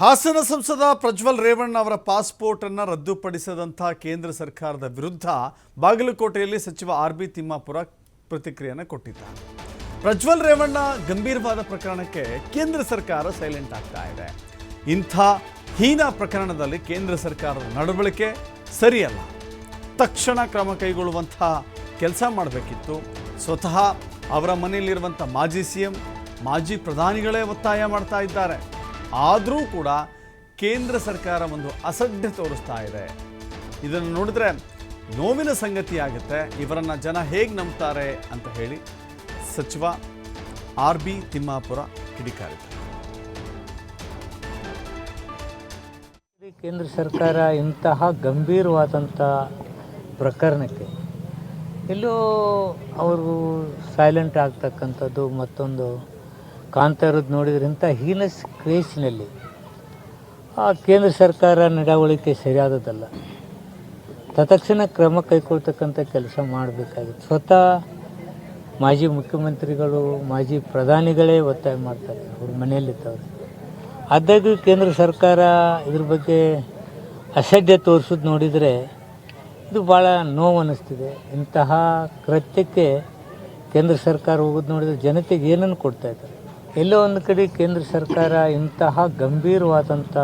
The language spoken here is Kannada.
ಹಾಸನ ಸಂಸದ ಪ್ರಜ್ವಲ್ ರೇವಣ್ಣ ಅವರ ಪಾಸ್ಪೋರ್ಟ್ ಅನ್ನು ರದ್ದುಪಡಿಸದಂತಹ ಕೇಂದ್ರ ಸರ್ಕಾರದ ವಿರುದ್ಧ ಬಾಗಲಕೋಟೆಯಲ್ಲಿ ಸಚಿವ ಆರ್ ಬಿ ತಿಮ್ಮಾಪುರ ಪ್ರತಿಕ್ರಿಯೆಯನ್ನು ಕೊಟ್ಟಿದ್ದಾರೆ. ಪ್ರಜ್ವಲ್ ರೇವಣ್ಣ ಗಂಭೀರವಾದ ಪ್ರಕರಣಕ್ಕೆ ಕೇಂದ್ರ ಸರ್ಕಾರ ಸೈಲೆಂಟ್ ಆಗ್ತಾ ಇದೆ. ಇಂಥ ಹೀನ ಪ್ರಕರಣದಲ್ಲಿ ಕೇಂದ್ರ ಸರ್ಕಾರದ ನಡವಳಿಕೆ ಸರಿಯಲ್ಲ. ತಕ್ಷಣ ಕ್ರಮ ಕೈಗೊಳ್ಳುವಂತಹ ಕೆಲಸ ಮಾಡಬೇಕಿತ್ತು. ಸ್ವತಃ ಅವರ ಮನೆಯಲ್ಲಿರುವಂಥ ಮಾಜಿ ಸಿ ಎಂ ಮಾಜಿ ಪ್ರಧಾನಿಗಳೇ ಒತ್ತಾಯ ಮಾಡ್ತಾ ಇದ್ದಾರೆ. ಆದರೂ ಕೂಡ ಕೇಂದ್ರ ಸರ್ಕಾರ ಒಂದು ಅಸಡ್ಡೆ ತೋರಿಸ್ತಾ ಇದೆ. ಇದನ್ನು ನೋಡಿದ್ರೆ ನೋವಿನ ಸಂಗತಿ ಆಗುತ್ತೆ. ಇವರನ್ನು ಜನ ಹೇಗೆ ನಂಬ್ತಾರೆ ಅಂತ ಹೇಳಿ ಸಚಿವ ಆರ್ ಬಿ ತಿಮ್ಮಾಪುರ ಕಿಡಿಕಾರಿದ್ದಾರೆ ಕೇಂದ್ರ ಸರ್ಕಾರ ಇಂತಹ ಗಂಭೀರವಾದಂಥ ಪ್ರಕರಣಕ್ಕೆ ಎಲ್ಲೋ ಅವರು ಸೈಲೆಂಟ್ ಆಗ್ತಕ್ಕಂಥದ್ದು ಮತ್ತೊಂದು ಕಾಣ್ತಾ ಇರೋದು ನೋಡಿದ್ರೆ ಇಂಥ ಹೀನಸ್ ಕ್ರೇಸಿನಲ್ಲಿ ಆ ಕೇಂದ್ರ ಸರ್ಕಾರ ನಡವಳಿಕೆ ಸರಿಯಾದದಲ್ಲ ತತ್ಕ್ಷಣ ಕ್ರಮ ಕೈಗೊಳ್ತಕ್ಕಂಥ ಕೆಲಸ ಮಾಡಬೇಕಾಗಿತ್ತು. ಸ್ವತಃ ಮಾಜಿ ಮುಖ್ಯಮಂತ್ರಿಗಳು, ಮಾಜಿ ಪ್ರಧಾನಿಗಳೇ ಒತ್ತಾಯ ಮಾಡ್ತಾರೆ, ಅವ್ರ ಮನೆಯಲ್ಲಿದ್ದವ್ರು. ಆದಾಗ್ಯೂ ಕೇಂದ್ರ ಸರ್ಕಾರ ಇದ್ರ ಬಗ್ಗೆ ಅಸಡ್ಡೆ ತೋರಿಸೋದು ನೋಡಿದರೆ ಇದು ಭಾಳ ನೋವು ಅನ್ನಿಸ್ತಿದೆ ಇಂತಹ ಕೃತ್ಯಕ್ಕೆ ಕೇಂದ್ರ ಸರ್ಕಾರ ಹೋಗೋದು ನೋಡಿದರೆ ಜನತೆಗೆ ಏನನ್ನು ಕೊಡ್ತಾ ಇದ್ದಾರೆ? ಎಲ್ಲೋ ಒಂದು ಕಡೆ ಕೇಂದ್ರ ಸರ್ಕಾರ ಇಂತಹ ಗಂಭೀರವಾದಂಥ